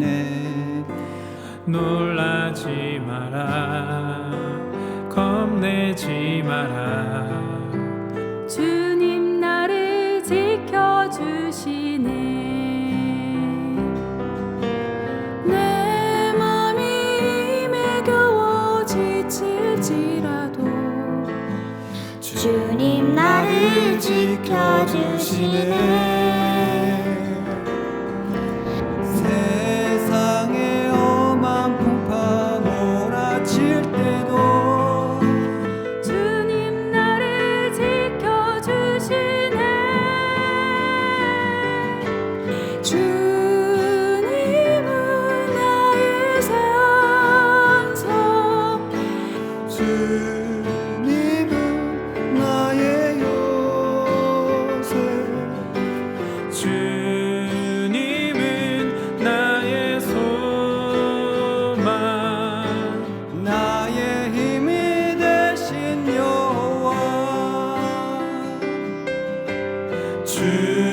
지켜주시네. 놀라지 마라. 겁내지 마라. 주님 나를 지켜주시네. 내 맘이 힘에 겨워 지칠지라도 주님 나를 지켜주시네 주